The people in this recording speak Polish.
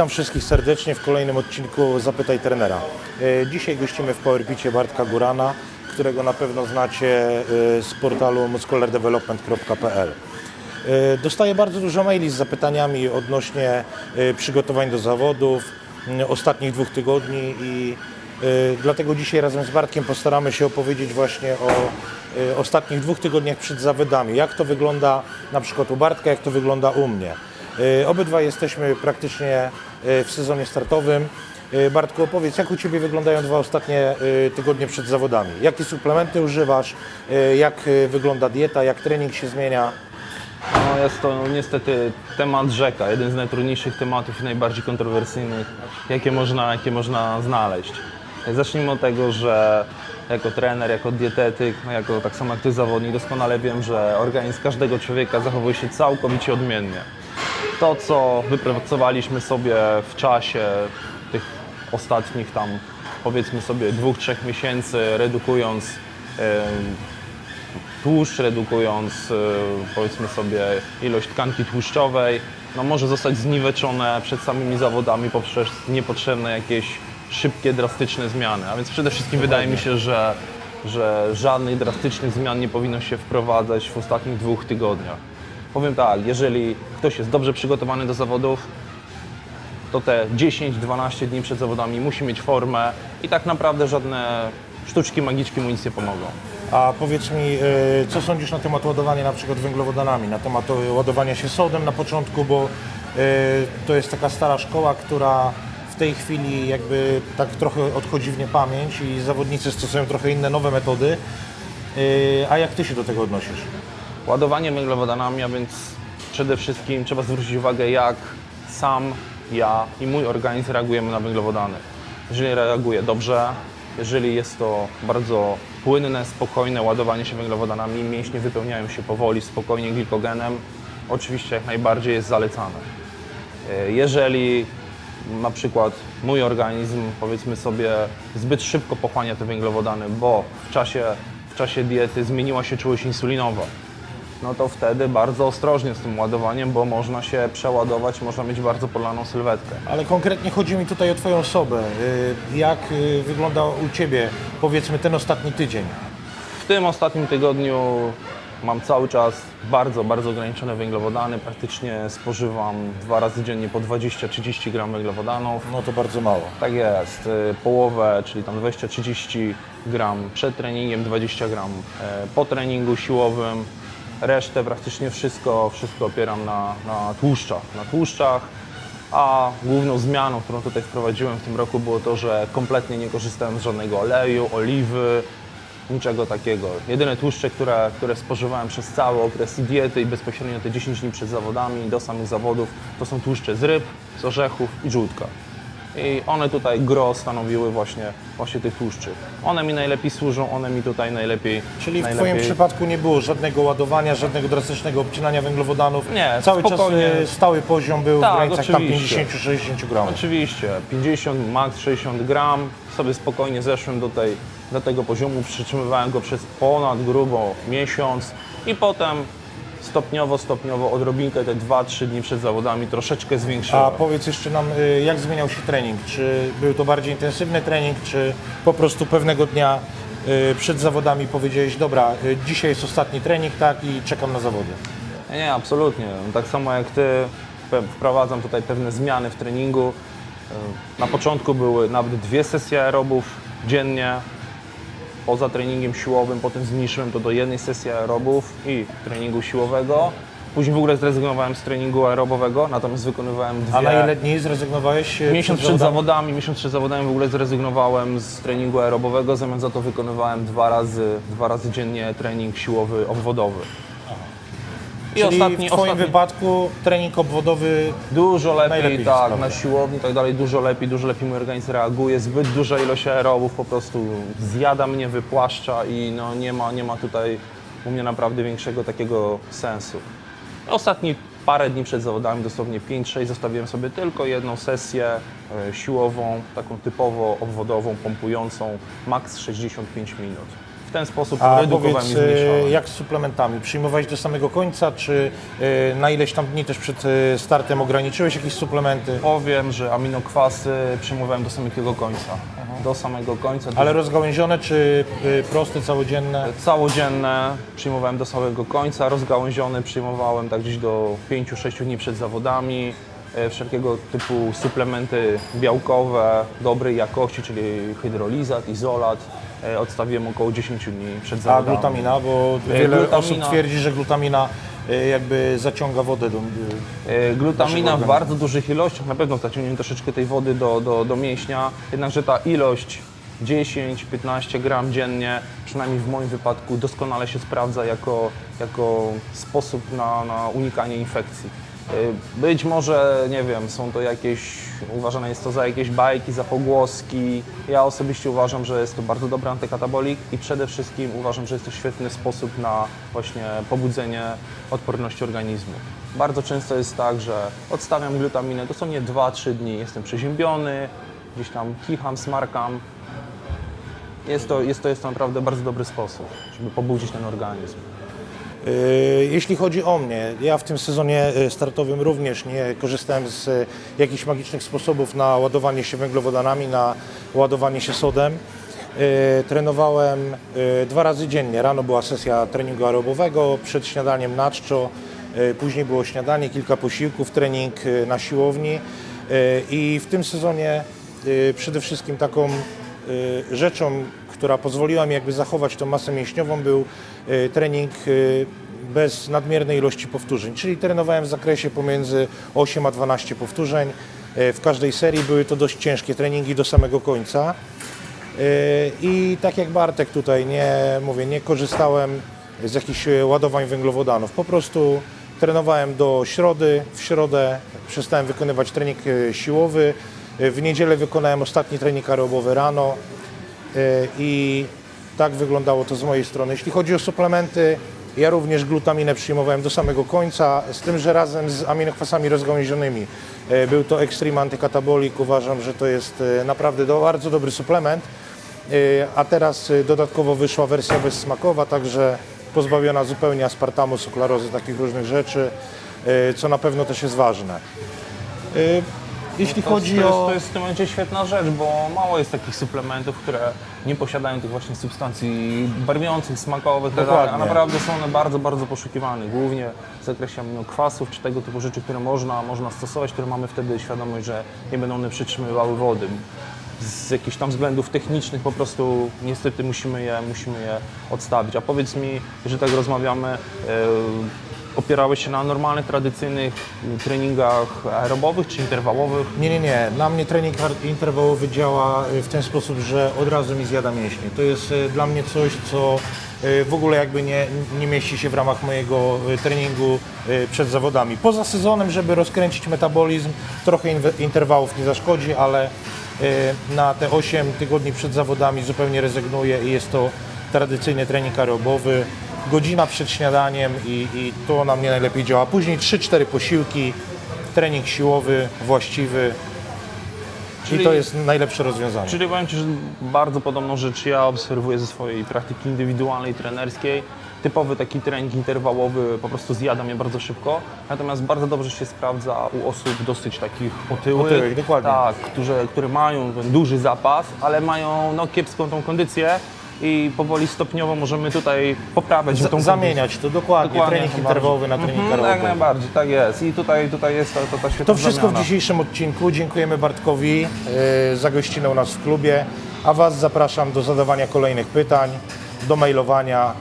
Witam wszystkich serdecznie w kolejnym odcinku Zapytaj Trenera. E, Dzisiaj gościmy w Powerbicie Bartka Gurana, którego na pewno znacie e, z portalu musculardevelopment.pl. E, Dostaję bardzo dużo maili z zapytaniami odnośnie przygotowań do zawodów, ostatnich dwóch tygodni i dlatego dzisiaj razem z Bartkiem postaramy się opowiedzieć właśnie o ostatnich dwóch tygodniach przed zawodami. Jak to wygląda na przykład u Bartka, jak to wygląda u mnie. Obydwa jesteśmy praktycznie w sezonie startowym. E, Bartku, opowiedz, jak u Ciebie wyglądają dwa ostatnie e, tygodnie przed zawodami? Jakie suplementy używasz? E, Jak e, wygląda dieta? Jak trening się zmienia? No jest to niestety temat rzeka, jeden z najtrudniejszych tematów i najbardziej kontrowersyjnych, jakie można, jakie można znaleźć. Zacznijmy od tego, że jako trener, jako dietetyk, no jako tak samo jak ty zawodnik, doskonale wiem, że organizm każdego człowieka zachowuje się całkowicie odmiennie. To, co wypracowaliśmy sobie w czasie tych ostatnich tam powiedzmy sobie dwóch, trzech miesięcy, redukując tłuszcz, redukując e, powiedzmy sobie ilość tkanki tłuszczowej, no może zostać zniweczone przed samymi zawodami poprzez niepotrzebne jakieś szybkie, drastyczne zmiany. A więc przede wszystkim wydaje mi się, że, że żadnych drastycznych zmian nie powinno się wprowadzać w ostatnich dwóch tygodniach. Powiem tak, jeżeli ktoś jest dobrze przygotowany do zawodów, to te 10-12 dni przed zawodami musi mieć formę i tak naprawdę żadne sztuczki magiczki mu nic nie pomogą. A powiedz mi, e, co sądzisz na temat ładowania na przykład węglowodanami, na temat ładowania się sodem na początku, bo e, to jest taka stara szkoła, która w tej chwili jakby tak trochę odchodzi w niepamięć i zawodnicy stosują trochę inne, nowe metody. E, A jak Ty się do tego odnosisz? Ładowanie węglowodanami, a więc przede wszystkim trzeba zwrócić uwagę, jak sam ja i mój organizm reagujemy na węglowodany. Jeżeli reaguje dobrze, jeżeli jest to bardzo płynne, spokojne ładowanie się węglowodanami, mięśnie wypełniają się powoli, spokojnie glikogenem, oczywiście jak najbardziej jest zalecane. E, Jeżeli na przykład mój organizm, powiedzmy sobie, zbyt szybko pochłania te węglowodany, bo w czasie, w czasie diety zmieniła się czułość insulinowa, no to wtedy bardzo ostrożnie z tym ładowaniem, bo można się przeładować, można mieć bardzo polaną sylwetkę. Ale konkretnie chodzi mi tutaj o Twoją osobę. E, Jak e, wygląda u Ciebie, powiedzmy, ten ostatni tydzień? W tym ostatnim tygodniu mam cały czas bardzo, bardzo ograniczone węglowodany. Praktycznie spożywam dwa razy dziennie po 20-30 gram węglowodanów. No to bardzo mało. Tak jest, y, połowę, czyli tam 20-30 gram przed treningiem, 20 gram e, po treningu siłowym. Resztę, praktycznie wszystko, wszystko opieram na, na tłuszczach. Na tłuszczach, a główną zmianą, którą tutaj wprowadziłem w tym roku było to, że kompletnie nie korzystałem z żadnego oleju, oliwy, niczego takiego. Jedyne tłuszcze, które, które spożywałem przez cały okres diety i bezpośrednio te 10 dni przed zawodami do samych zawodów, to są tłuszcze z ryb, z orzechów i żółtka. I one tutaj gro stanowiły właśnie, właśnie tych tłuszczy. One mi najlepiej służą, one mi tutaj najlepiej Czyli w najlepiej... Twoim przypadku nie było żadnego ładowania, żadnego drastycznego obcinania węglowodanów? Nie, Cały spokojnie. czas e, stały poziom był Tak, w granicach tam oczywiście. 50-60 gramów. Oczywiście, 50, max 60 gram, sobie spokojnie zeszłem do, tej, do tego poziomu, przytrzymywałem go przez ponad grubo miesiąc i potem stopniowo, stopniowo, odrobinkę te 2-3 dni przed zawodami troszeczkę zwiększyłem. A powiedz jeszcze nam, y, jak zmieniał się trening? Czy był to bardziej intensywny trening, czy po prostu pewnego dnia y, przed zawodami powiedziałeś, dobra, y, dzisiaj jest ostatni trening, tak, i czekam na zawody? Nie, Nie, absolutnie. Tak samo jak Ty wprowadzam tutaj pewne zmiany w treningu. Na początku były nawet dwie sesje aerobów dziennie. Poza treningiem siłowym, potem zmniejszyłem to do jednej sesji aerobów i treningu siłowego. Później w ogóle zrezygnowałem z treningu aerobowego, natomiast wykonywałem dwie... A na ile dni zrezygnowałeś? y, Miesiąc przed zawodami, miesiąc przed zawodami w ogóle zrezygnowałem z treningu aerobowego, zamiast za to wykonywałem dwa razy, dwa razy dziennie trening siłowy obwodowy. I Czyli ostatni, w Twoim ostatni, wypadku trening obwodowy Dużo lepiej, Najlepiej tak, sprawdza. na siłowni i tak dalej, dużo lepiej, dużo lepiej mój organizm reaguje, zbyt duża ilość aerobów po prostu zjada mnie, wypłaszcza i no nie ma, nie ma tutaj u mnie naprawdę większego takiego sensu. Ostatni parę dni przed zawodami, dosłownie 5-6, zostawiłem sobie tylko jedną sesję e, siłową, taką typowo obwodową, pompującą, maks 65 minut. W ten sposób A redukowałem i powiedz, e, zmniejszałem. jak z suplementami? Przyjmowałeś do samego końca, czy e, na ileś tam dni też przed e, startem ograniczyłeś jakieś suplementy? Powiem, że aminokwasy przyjmowałem do samego końca. Do samego końca. Ale rozgałęzione, czy e, proste, całodzienne? Całodzienne przyjmowałem do samego końca, rozgałęziony przyjmowałem tak gdzieś do 5-6 dni przed zawodami. E, Wszelkiego typu suplementy białkowe dobrej jakości, czyli hydrolizat, izolat. E, Odstawiłem około 10 dni przed A zawodami. glutamina, bo E, wiele glutamina- osób twierdzi, że glutamina e, jakby zaciąga wodę do... Glutamina w bardzo dużych ilościach, na pewno zaciągniemy troszeczkę tej wody do, do, do mięśnia, jednakże ta ilość 10-15 gram dziennie, przynajmniej w moim wypadku, doskonale się sprawdza jako, jako sposób na, na unikanie infekcji. E, Być może, nie wiem, są to jakieś, uważane jest to za jakieś bajki, za pogłoski. Ja osobiście uważam, że jest to bardzo dobry antykatabolik i przede wszystkim uważam, że jest to świetny sposób na właśnie pobudzenie odporności organizmu. Bardzo często jest tak, że odstawiam glutaminę, dosłownie 2-3 dni, jestem przeziębiony, gdzieś tam kicham, smarkam. Jest to, jest to jest naprawdę bardzo dobry sposób, żeby pobudzić ten organizm. E, Jeśli chodzi o mnie, ja w tym sezonie e, startowym również nie korzystałem z e, jakichś magicznych sposobów na ładowanie się węglowodanami, na ładowanie się sodem. Trenowałem dwa razy dziennie. Rano była sesja treningu aerobowego, przed śniadaniem na czczo, później było śniadanie, kilka posiłków, trening na siłowni. I w tym sezonie przede wszystkim taką rzeczą, która pozwoliła mi jakby zachować tą masę mięśniową, był e, trening e, bez nadmiernej ilości powtórzeń, czyli trenowałem w zakresie pomiędzy 8 a 12 powtórzeń. W każdej serii były to dość ciężkie treningi do samego końca. I tak jak Bartek tutaj, nie mówię, nie korzystałem z jakichś ładowań węglowodanów. Po prostu trenowałem do środy. W środę przestałem wykonywać trening siłowy. W niedzielę wykonałem ostatni trening aerobowy rano. E, I tak wyglądało to z mojej strony. Jeśli chodzi o suplementy, ja również glutaminę przyjmowałem do samego końca, z tym, że razem z aminokwasami rozgałęzionymi. E, Był to Extreme Antykatabolik. Uważam, że to jest e, naprawdę bardzo dobry suplement. A teraz dodatkowo wyszła wersja bezsmakowa, także pozbawiona zupełnie aspartamu, suklarozy, takich różnych rzeczy, co na pewno też jest ważne. E, Jeśli To, chodzi to, jest, o... to jest w tym momencie świetna rzecz, bo mało jest takich suplementów, które nie posiadają tych właśnie substancji barwiących, smakowych, tak dalej, a Dokładnie. naprawdę są one bardzo, bardzo poszukiwane, głównie w zakresie aminokwasów czy tego typu rzeczy, które można, można stosować, które mamy wtedy świadomość, że nie będą one przytrzymywały wody. Z jakichś tam względów technicznych po prostu niestety musimy je, musimy je odstawić. A powiedz mi, że tak rozmawiamy, opierałeś się na normalnych, tradycyjnych treningach aerobowych czy interwałowych? Nie, nie, nie. Dla mnie trening interwałowy działa y, w ten sposób, że od razu mi zjada mięśnie. To jest y, dla mnie coś, co y, w ogóle jakby nie, nie mieści się w ramach mojego treningu przed zawodami. Poza sezonem, żeby rozkręcić metabolizm, trochę interwałów nie zaszkodzi, ale na te 8 tygodni przed zawodami zupełnie rezygnuję i jest to tradycyjny trening aerobowy. Godzina przed śniadaniem i, i to na mnie najlepiej działa. Później 3-4 posiłki, trening siłowy, właściwy. Czyli- I to jest najlepsze rozwiązanie. Czyli powiem Ci, że bardzo podobną rzecz ja obserwuję ze swojej praktyki indywidualnej, trenerskiej. Typowy taki trening interwałowy po prostu zjada mnie bardzo szybko, natomiast bardzo dobrze się sprawdza u osób dosyć takich otyłych, Otyłych, dokładnie. tak, które, które mają ten duży zapas, ale mają no, kiepską tą kondycję i powoli stopniowo możemy tutaj poprawiać tą Z- kondycję. zamieniać to dokładnie, Dokładnie, trening jak interwałowy na trening Mhm, Jak aerobowy. najbardziej, tak jest. I tutaj, tutaj jest to, to ta świetna To wszystko w zamiana. dzisiejszym odcinku. Dziękujemy Bartkowi yy, za gościnę u nas w klubie, a Was zapraszam do zadawania kolejnych pytań, do mailowania.